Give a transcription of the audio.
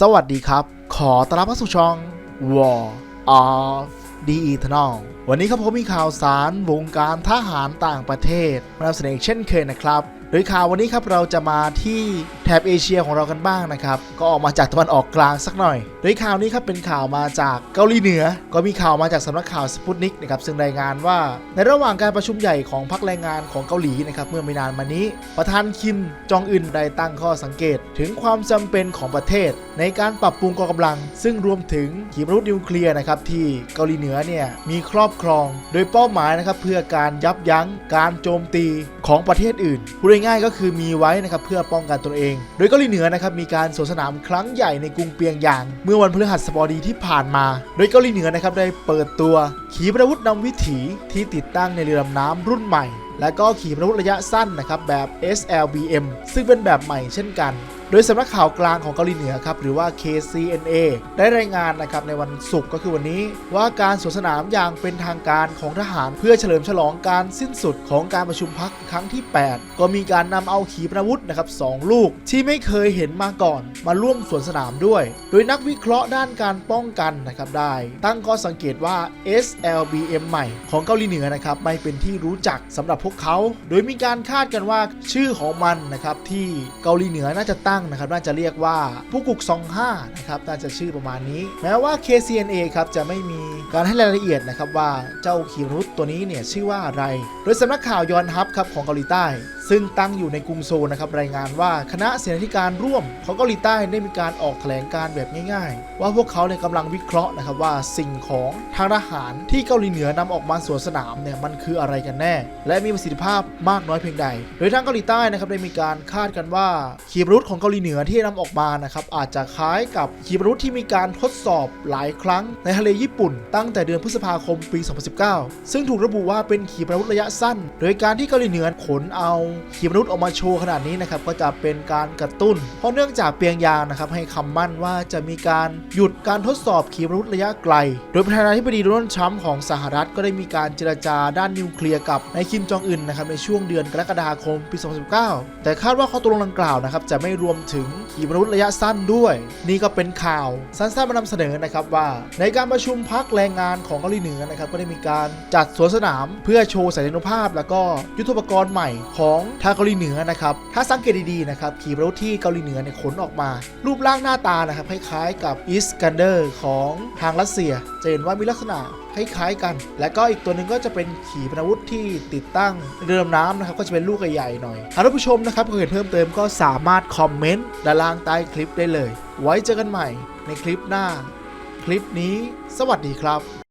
สวัสดีครับ ขอต้อนรับเข้าสู่ช่อง War of the Eternal วันนี้ครับผมมีข่าวสารวงการทหารต่างประเทศมานำเสนออีกเช่นเคยนะครับ โดยข่าววันนี้ครับเราจะมาที่แถบเอเชียของเรากันบ้างนะครับ ก็ออกมาจากตะวันออกกลางสักหน่อย โดยข่าวนี้ครับเป็นข่าวมาจากเกาหลีเหนือ ก็มีข่าวมาจากสำนักข่าวสปุตนิกนะครับซึ่งรายงานว่า ในระหว่างการประชุมใหญ่ของพรรคแรงงานของเกาหลีนะครับเมื่อไม่นานมานี้ ประธานคิมจองอึนได้ตั้งข้อสังเกต ถึงความจำเป็นของประเทศ ในการปรับปรุงกองกำลัง ซึ่งรวมถึงขีปนาวุธนิวเคลียร์นะครับที่เกาหลีเหนือเนี่ยมีครอบครอง โดยเป้าหมายนะครับเพื่อการยับยั้งการโจมตีของประเทศอื่นพูดง่ายๆก็คือมีไว้นะครับเพื่อป้องกันตนเองโดยเกาหลีเหนือนะครับมีการสวนสนามครั้งใหญ่ในกรุงเปียงยาง เมื่อวันพฤหัสบดีที่ผ่านมา โดยเกาหลีเหนือนะครับได้เปิดตัวขีปนาวุธนำวิถีที่ติดตั้งในเรือดำน้ำรุ่นใหม่ และก็ขีปนาวุธระยะสั้นนะครับแบบ SLBM ซึ่งเป็นแบบใหม่เช่นกัน โดยสำนักข่าวกลางของเกาหลีเหนือครับหรือว่า KCNA ได้รายงานนะครับในวันศุกร์ก็คือวันนี้ ว่าการสวนสนามอย่างเป็นทางการของทหารเพื่อเฉลิมฉลองการสิ้นสุดของการประชุมพักครั้งที่ 8 ก็มีการนำเอาขีปนาวุธนะครับสองลูกที่ไม่เคยเห็นมาก่อน มาร่วมสวนสนามด้วย โดยนักวิเคราะห์ด้านการป้องกันนะครับได้ ตั้งข้อสังเกตว่า SLBM ใหม่ของเกาหลีเหนือนะครับไม่เป็นที่รู้จักสำหรับพวกเขา โดยมีการคาดกันว่าชื่อของมันนะครับที่เกาหลีเหนือน่าจะตั้งนะครับน่าจะเรียกว่าผู้กุกซอง5นะครับน่าจะชื่อประมาณนี้ แม้ว่า KCNA ครับจะไม่มีการให้รายละเอียดนะครับว่าเจ้าขีปนาวุธตัวนี้เนี่ยชื่อว่าอะไร โดยสำนักข่าวยอนฮับครับของเกาหลีใต้ ซึ่งตั้งอยู่ในกรุงโซลนะครับรายงานว่าคณะเสนาธิการร่วมของเกาหลีใต้ได้มีการออกแถลงการแบบง่าย ๆ ว่าพวกเขาเนี่ยกำลังวิเคราะห์นะครับว่าสิ่งของทางทหารที่เกาหลีเหนือนำออกมาสวนสนามเนี่ยมันคืออะไรกันแน่ และมีประสิทธิภาพมากน้อยเพียงใด โดยทางเกาหลีใต้นะครับได้มีการคาดกันว่าขีปนาวุธของเกาหลีเหนือที่นำออกมานะครับอาจจะคล้ายกับขีปนาวุธที่มีการทดสอบหลายครั้งในทะเลญี่ปุ่น ตั้งแต่เดือนพฤษภาคมปี 2019 ซึ่งถูกระบุว่าเป็นขีปนาวุธระยะสั้น โดยการที่เกาหลีเหนือขนเอาขีปนาวุธออกมาโชว์ขนาดนี้นะครับก็จะเป็นการกระตุ้น เพราะเนื่องจากเปียงยางนะครับให้คำมั่นว่าจะมีการหยุดการทดสอบขีปนาวุธระยะไกล โดยประธานาธิบดีโดนัลด์ทรัมป์ของสหรัฐก็ได้มีการเจรจาด้านนิวเคลียร์กับนายคิมจองอึนนะครับในช่วงเดือนกรกฎาคมปี 2019 แต่คาดว่าข้อตกลงดังกล่าวนะครับจะไม่รวมถึงขีปนาวุธระยะสั้นด้วย นี่ก็เป็นข่าวสั้นๆมานำเสนอนะครับว่า ในการประชุมพักแรงงานของเกาหลีเหนือนะครับก็ได้มีการจัดสวนสนามเพื่อโชว์ศักยภาพ แล้วก็ยุทธปกรณ์ใหม่ของทางเกาหลีเหนือนะครับ ถ้าสังเกตดีๆนะครับขีปนาวุธที่เกาหลีเหนือเนี่ยขนออกมา รูปร่างหน้าตานะครับคล้ายๆกับอิสกันเดอร์ของทางรัสเซีย จะเห็นว่ามีลักษณะคล้ายๆกัน และก็อีกตัวหนึ่งก็จะเป็นขีปนาวุธที่ติดตั้งเรือดำน้ำนะครับก็จะเป็นลูกใหญ่ๆหน่อยหากท่านผู้ชมนะครับเห็นเพิ่มเติมก็สามารถคอมเมนต์ด้านล่างใต้คลิปได้เลย ไว้เจอกันใหม่ในคลิปหน้า คลิปนี้ สวัสดีครับ